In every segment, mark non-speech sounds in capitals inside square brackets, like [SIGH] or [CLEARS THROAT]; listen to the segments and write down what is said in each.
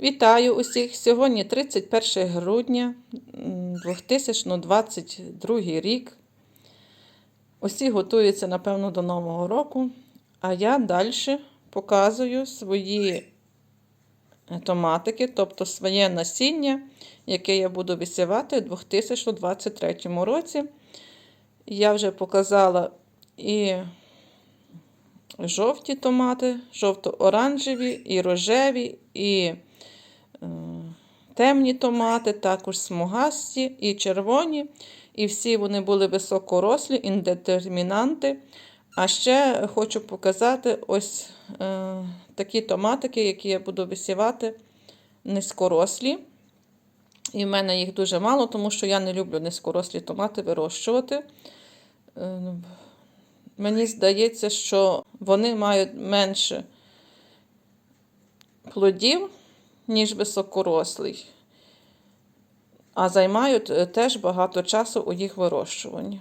Вітаю усіх! Сьогодні 31 грудня 2022 рік. Усі готуються, напевно, до Нового року. А я далі показую свої е, томатики, тобто своє насіння, яке я буду висівати у 2023 році. Я вже показала і жовті томати, жовто-оранжеві, і рожеві, і темні томати, також смугасті і червоні. І всі вони були високорослі, індетермінанти. А ще хочу показати ось е, такі томатики, які я буду висівати низькорослі. І в мене їх дуже мало, тому що я не люблю низькорослі томати вирощувати. Е, Мені здається, що вони мають менше плодів, ніж високорослий, а займають е, теж багато часу у їх вирощуванні.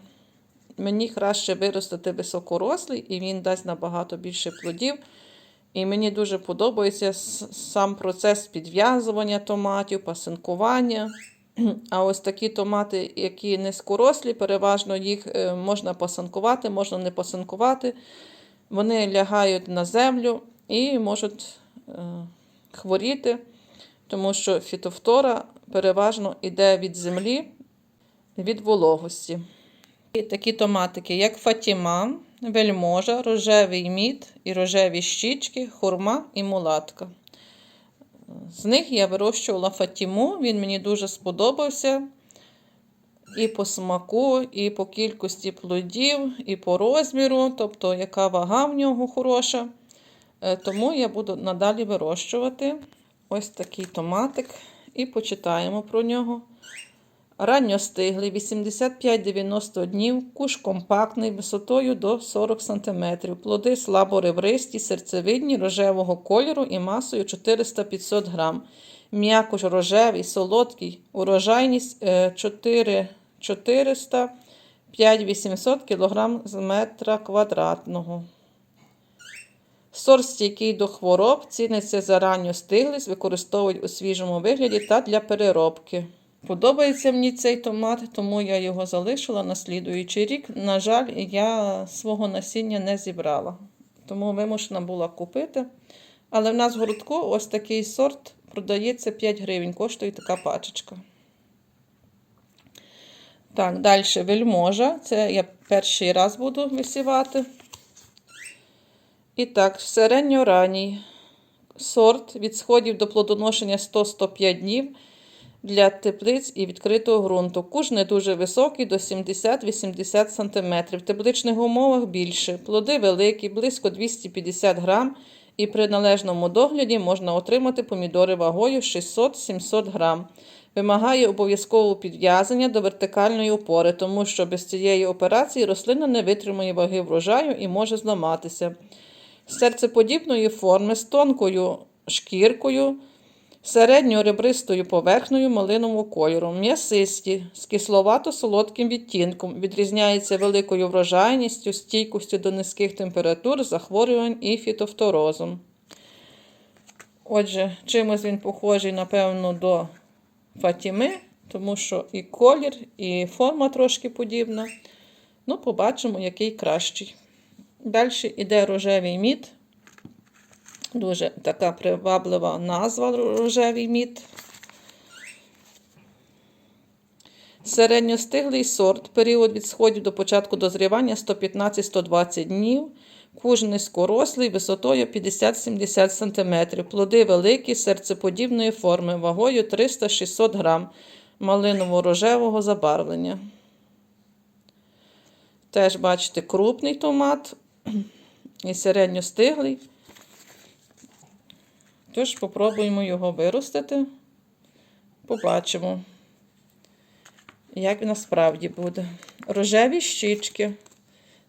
Мені краще виростити високорослий, і він дасть набагато більше плодів. І мені дуже подобається сам процес підв'язування томатів, пасинкування. [CLEARS THROAT] А ось такі томати, які низькорослі, переважно їх е, можна пасанкувати, можна не пасанкувати. Вони лягають на землю і можуть е, хворіти, тому що фітофтора переважно йде від землі, від вологості. І такі томатики, як фатіма, вельможа, рожевий мід і рожеві щічки, хурма і мулатка. З них я вирощувала фатіму, він мені дуже сподобався. І по смаку, і по кількості плодів, і по розміру, тобто, яка вага в нього хороша. Е, Тому я буду надалі вирощувати ось такий томатик і почитаємо про нього. Ранньостиглий, 85-90 днів, куш компактний, висотою до 40 см. Плоди слаборебристі, серцевидні, рожевого кольору і масою 400-500 г. М'якош рожевий, солодкий, урожайність 4 400 5800 кг з метра квадратного. Сорт стійкий до хвороб, ціниться за ранню стиглість, використовують у свіжому вигляді та для переробки. Подобається мені цей томат, тому я його залишила на слідуючий рік. На жаль, я свого насіння не зібрала, тому вимушена була купити. Але в нас в городку ось такий сорт продається 5 гривень, коштує така пачечка. Так, далі вельможа. Це я перший раз буду висівати. І так, середньоранній сорт від сходів до плодоношення 100-105 днів для теплиць і відкритого ґрунту. Куш не дуже високий, до 70-80 см. В тепличних умовах більше. Плоди великі, близько 250 грам. І при належному догляді можна отримати помідори вагою 600-700 грам. Вимагає обов'язкового підв'язання до вертикальної опори, тому що без цієї операції рослина не витримує ваги врожаю і може зламатися. Серцеподібної форми з тонкою шкіркою, середньоребристою поверхнею малинового кольору, м'ясисті, з кисловато-солодким відтінком, відрізняється великою врожайністю, стійкістю до низьких температур, захворювань і фітофторозом. Отже, чимось він похожий, напевно, до Фатіми, тому що і колір, і форма трошки подібна. Ну, побачимо, який кращий. Далі йде рожевий мід. Дуже така приваблива назва рожевий мід. Середньостиглий сорт. Період від сходів до початку дозрівання 115-120 днів. Куж низькорослий висотою 50-70 см. Плоди великі, серцеподібної форми, вагою 300-600 г малиново-рожевого забарвлення. Теж, бачите, крупний томат і середньостиглий. Тож, спробуємо його виростити. Побачимо, як насправді буде. Рожеві щічки.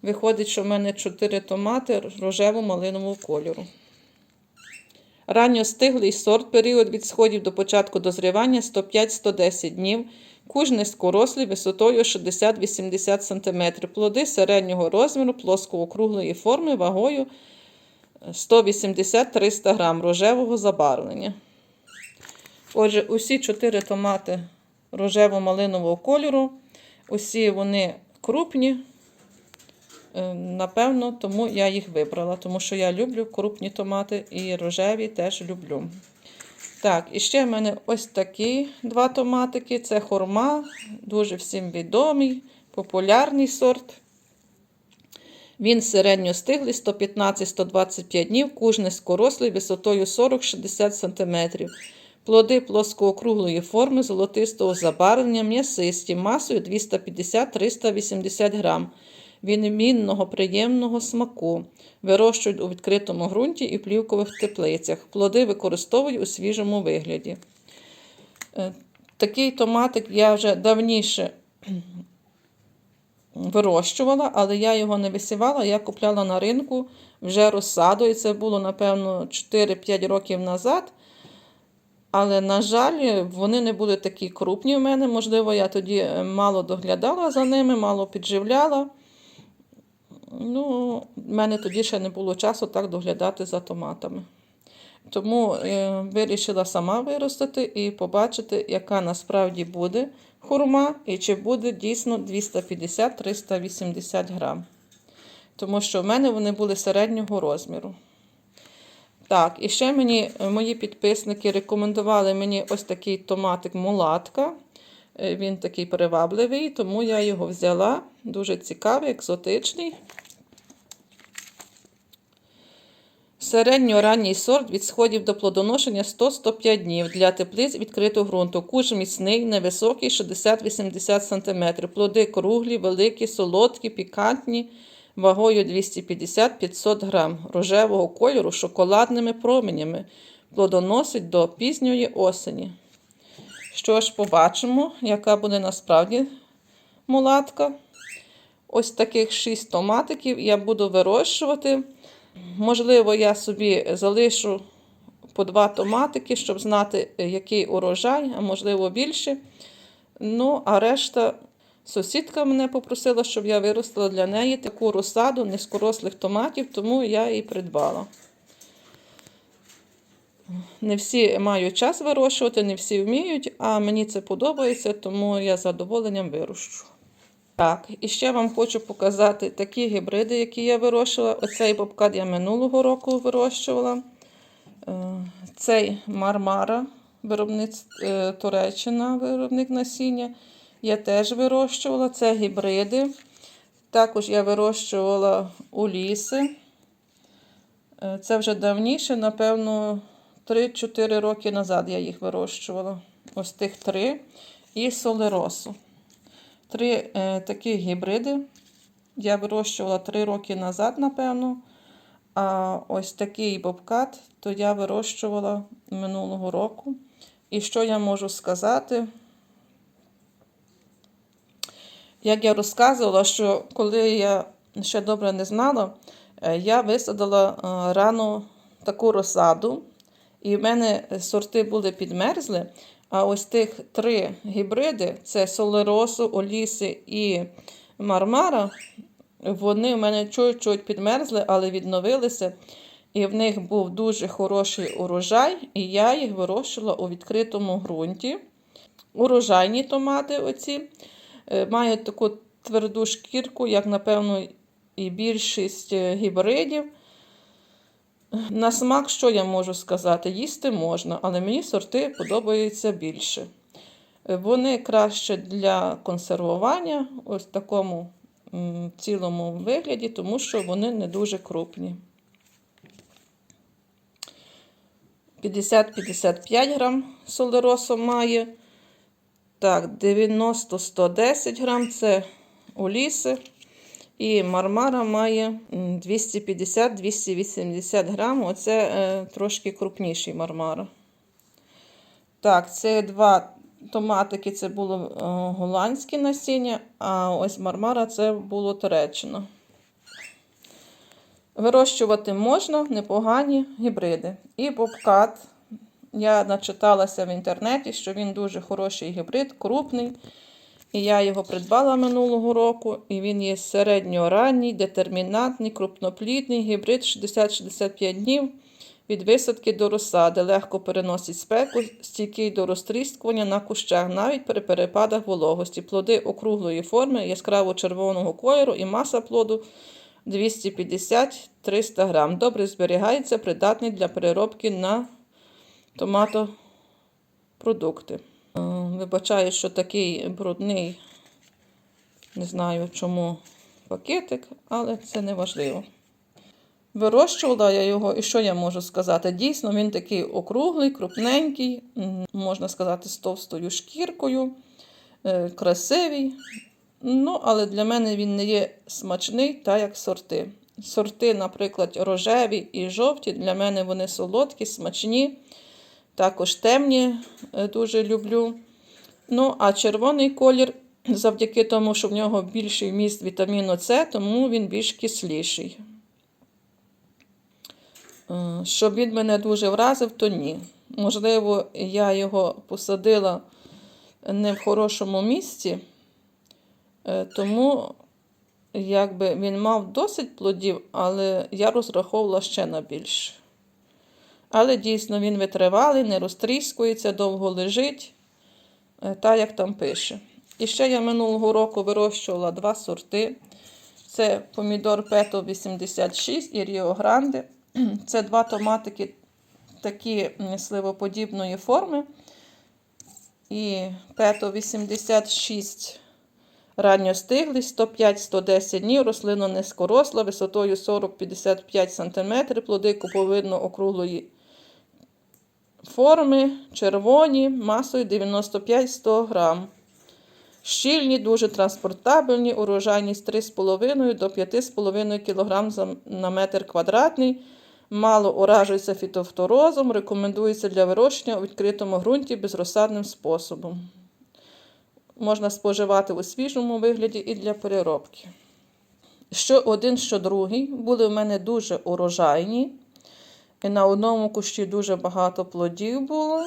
Виходить, що в мене 4 томати рожево-малинового кольору. Ранньостиглий сорт, період від сходів до початку дозрівання 105-110 днів. Куж низькорослий висотою 60-80 см. Плоди середнього розміру, плоско-округлої форми, вагою 180-300 г рожевого забарвлення. Отже, усі чотири томати рожево-малинового кольору. Усі вони крупні. Е, Напевно, тому я їх вибрала, тому що я люблю крупні томати і рожеві теж люблю. Так, і ще в мене ось такі два томатики. Це хурма, дуже всім відомий, популярний сорт. Він середньостиглий 115-125 днів, кужний скорослий висотою 40-60 см. Плоди плоскоокруглої форми, золотистого забарвлення, м'ясисті, масою 250-380 грам. Відмінного приємного смаку. Вирощують у відкритому ґрунті і плівкових теплицях. Плоди використовують у свіжому вигляді. Е, Такий томатик я вже давніше вирощувала, але я його не висівала, я купляла на ринку вже розсаду, і це було, напевно, 4-5 років назад. Але, на жаль, вони не були такі крупні в мене. Можливо, я тоді е, мало доглядала за ними, мало підживляла. Ну, в мене тоді ще не було часу так доглядати за томатами. Тому е, вирішила сама виростити і побачити, яка насправді буде хурма і чи буде дійсно 250-380 грам. Тому що в мене вони були середнього розміру. Так, і ще мені е, мої підписники рекомендували мені ось такий томатик мулатка. Е, Він такий привабливий, тому я його взяла. Дуже цікавий, екзотичний. Середньоранній сорт від сходів до плодоношення 100-105 днів для теплиць відкритого ґрунту. Куж міцний, невисокий, 60-80 см. Плоди круглі, великі, солодкі, пікантні, вагою 250-500 грам, рожевого кольору шоколадними променями. Плодоносить до пізньої осені. Що ж, побачимо, яка буде насправді мулатка. Ось таких 6 томатиків я буду вирощувати. Можливо, я собі залишу по два томатики, щоб знати, який урожай, а можливо більше. Ну, а решта сусідка мене попросила, щоб я виростила для неї таку розсаду низькорослих томатів, тому я її придбала. Не всі мають час вирощувати, не всі вміють, а мені це подобається, тому я з задоволенням вирощу. Так, і ще вам хочу показати такі гібриди, які я вирощувала. Оцей бобкат я минулого року вирощувала. Е, Цей Мармара, виробниць е, Туреччина, виробник насіння. Я теж вирощувала. Це гібриди. Також я вирощувала уліси. Е, Це вже давніше, напевно, 3-4 роки назад я їх вирощувала. Ось тих три. І солеросу. Три е, такі гібриди. Я вирощувала 3 роки назад, напевно. А ось такий бобкат, то я вирощувала минулого року. І що я можу сказати? Як я розказувала, що коли я ще добре не знала, е, я висадила е, рано таку розсаду, і в мене сорти були підмерзли. А ось тих три гібриди: це Солеросу, Оліси і Мармара. Вони в мене чуть-чуть підмерзли, але відновилися. І в них був дуже хороший урожай, і я їх вирощувала у відкритому ґрунті. Урожайні томати оці е, мають таку тверду шкірку, як, напевно, і більшість е, гібридів. На смак, що я можу сказати? Їсти можна, але мені сорти подобаються більше. Вони краще для консервування, ось в такому цілому вигляді, тому що вони не дуже крупні. 50-55 грам солеросу має. Так, 90-110 грам це уліси. І мармара має 250-280 грам. Оце е, трошки крупніший мармара. Так, це два томатики це було е, голландське насіння, а ось мармара це було Туреччина. Вирощувати можна непогані гібриди. І бобкат. Я начиталася в інтернеті, що він дуже хороший гібрид, крупний. І я його придбала минулого року, і він є середньоранній, детермінантний, крупноплідний, гібрид 60-65 днів. Від висадки до розсади легко переносить спеку, стійкий до розтріскування на кущах, навіть при перепадах вологості. Плоди округлої форми, яскраво червоного кольору і маса плоду 250-300 грам. Добре зберігається, придатний для переробки на томатопродукти. Е, Вибачаю, що такий брудний, не знаю чому пакетик, але це не важливо. Вирощувала я його, і що я можу сказати? Дійсно, він такий округлий, крупненький, можна сказати, з товстою шкіркою, е, красивий. Ну, але для мене він не є смачний, так як сорти. Сорти, наприклад, рожеві і жовті, для мене вони солодкі, смачні, також темні е, дуже люблю. Ну, а червоний колір, [CLEARS THROAT] завдяки тому, що в нього більший вміст вітаміну С, тому він більш кисліший. Е, Щоб він мене дуже вразив, то ні. Можливо, я його посадила не в хорошому місці, е, тому якби він мав досить плодів, але я розраховувала ще на більше. Але дійсно він витривалий, не розтріскується, довго лежить, е, так як там пише. І ще я минулого року вирощувала два сорти. Це помідор Пето 86 і Ріо Гранде. [CLEARS THROAT] Це два томатики такі сливоподібної форми. І Пето 86 ранньостиглий, 105-110 днів, рослина низькоросла, висотою 40-55 см, плоди куповидно-округлої форми, червоні, масою 95-100 грам. Щільні, дуже транспортабельні, урожайність 3,5 до 5,5 кг на метр квадратний. Мало уражується фітофторозом, рекомендується для вирощення у відкритому ґрунті безрозсадним способом. Можна споживати у свіжому вигляді і для переробки. Що один, що другий, були в мене дуже урожайні. І на одному кущі дуже багато плодів було.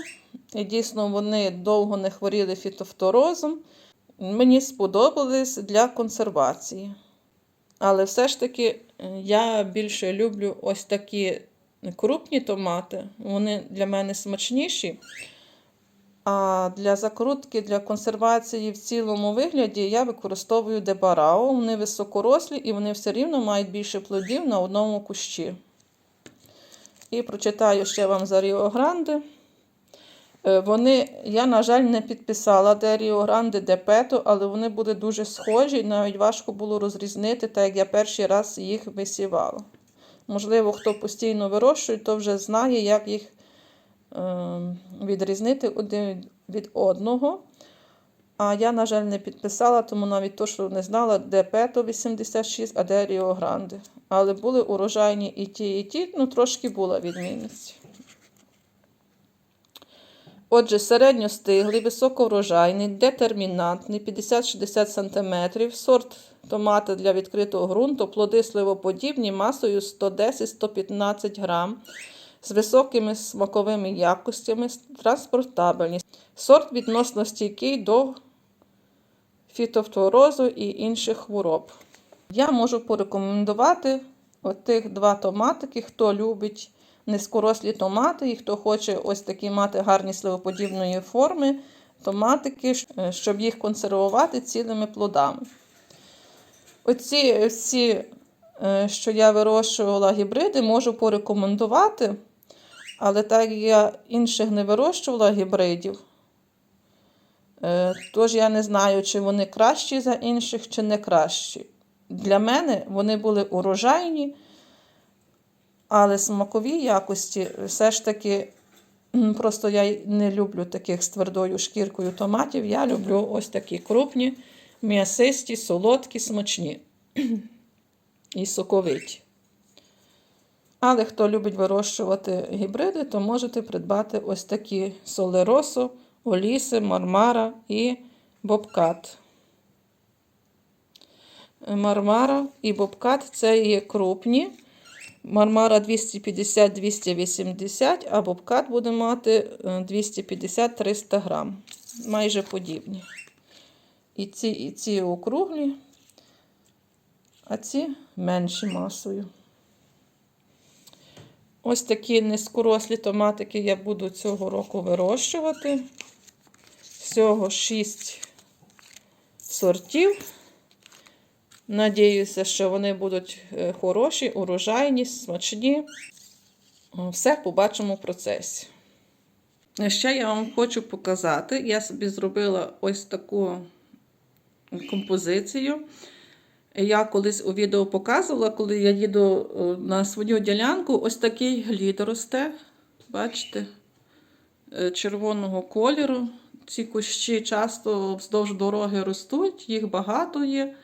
І дійсно вони довго не хворіли фітофторозом. Мені сподобались для консервації. Але все ж таки е, я більше люблю ось такі крупні томати. Вони для мене смачніші. А для закрутки, для консервації в цілому вигляді я використовую дебарао. Вони високорослі і вони все рівно мають більше плодів на одному кущі. І прочитаю ще вам за Ріо Гранде. Е, Вони, я, на жаль, не підписала де Ріо Гранде, де Пето, але вони були дуже схожі, навіть важко було розрізнити, так як я перший раз їх висівала. Можливо, хто постійно вирощує, то вже знає, як їх е, відрізнити один від одного. А я, на жаль, не підписала, тому навіть то, що не знала, де Пето 86, а де Ріо Гранде. Але були урожайні і ті, і ті, ну трошки була відмінність. Отже, середньостиглий, високоврожайний, детермінантний, 50-60 см, сорт томати для відкритого ґрунту, плоди сливоподібні масою 110-115 грам, з високими смаковими якостями, транспортабельність. Сорт відносно стійкий до фітофторозу і інших хвороб. Я можу порекомендувати отих два томатики, хто любить низькорослі томати і хто хоче ось такі мати гарні сливоподібної форми томатики, е, щоб їх консервувати цілими плодами. Оці всі, е, що я вирощувала гібриди, можу порекомендувати, але так як я інших не вирощувала гібридів, тож я не знаю, чи вони кращі за інших, чи не кращі. Для мене вони були урожайні, але смакові якості все ж таки, просто я не люблю таких з твердою шкіркою томатів. Я люблю ось такі крупні, м'ясисті, солодкі, смачні і соковиті. Але хто любить вирощувати гібриди, то можете придбати ось такі солеросо, оліси, мармара і бобкат. Мармара і бобкат це є крупні. Мармара 250-280, а бобкат буде мати е, 250-300 грам. Майже подібні. І ці, і ці округлі, а ці менші масою. Ось такі низькорослі томатики я буду цього року вирощувати. Всього 6 сортів. Надіюся, що вони будуть е, хороші, урожайні, смачні. Все побачимо в процесі. Ще я вам хочу показати. Я собі зробила ось таку композицію. Я колись у відео показувала, коли я їду е, на свою ділянку, ось такий глід росте. Бачите? Е, Червоного кольору. Ці кущі часто вздовж дороги ростуть, їх багато є.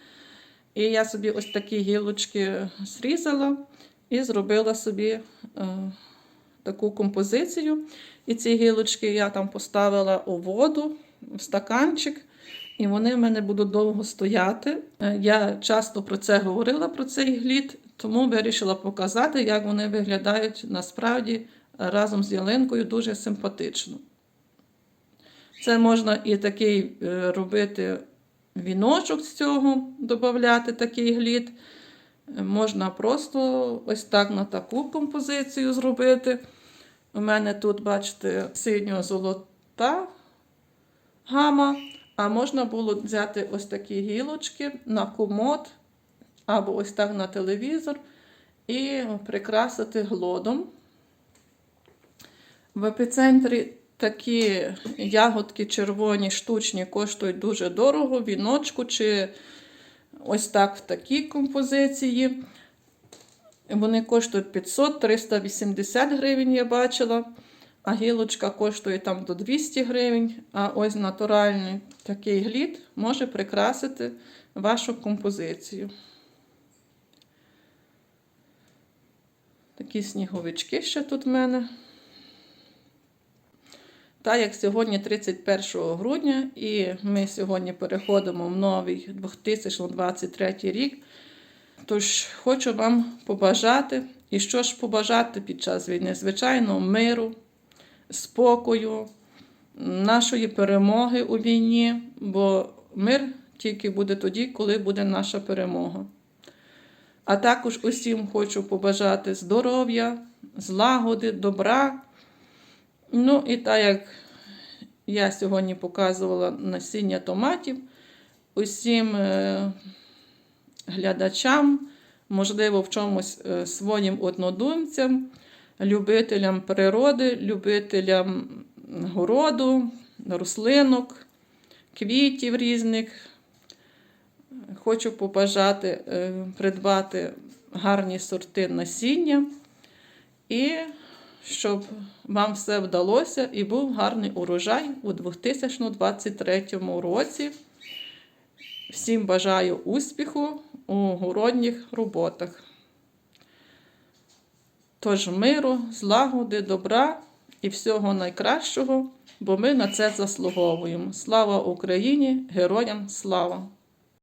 І я собі ось такі гілочки зрізала і зробила собі е, таку композицію. І ці гілочки я там поставила у воду, в стаканчик, і вони в мене будуть довго стояти. Е, Я часто про це говорила, про цей глід, тому вирішила показати, як вони виглядають насправді разом з ялинкою дуже симпатично. Це можна і такий е, робити віночок з цього, додати такий глід. Можна просто ось так на таку композицію зробити. У мене тут, бачите, синьо-золота гама, а можна було взяти ось такі гілочки на комод або ось так на телевізор і прикрасити глодом. В епіцентрі такі ягодки червоні, штучні, коштують дуже дорого, віночку чи ось так в такій композиції. Вони коштують 500-380 гривень, я бачила. А гілочка коштує там до 200 гривень. А ось натуральний такий глід може прикрасити вашу композицію. Такі сніговички ще тут в мене. Та як сьогодні 31 грудня, і ми сьогодні переходимо в новий 2023 рік. Тож хочу вам побажати, і що ж побажати під час війни? Звичайно, миру, спокою, нашої перемоги у війні, бо мир тільки буде тоді, коли буде наша перемога. А також усім хочу побажати здоров'я, злагоди, добра. Ну, і так як я сьогодні показувала насіння томатів, усім е, глядачам, можливо, в чомусь е, своїм однодумцям, любителям природи, любителям городу, рослинок, квітів різних. Хочу побажати е, придбати гарні сорти насіння і щоб вам все вдалося і був гарний урожай у 2023 році. Всім бажаю успіху у городніх роботах. Тож миру, злагоди, добра і всього найкращого, бо ми на це заслуговуємо. Слава Україні! Героям слава!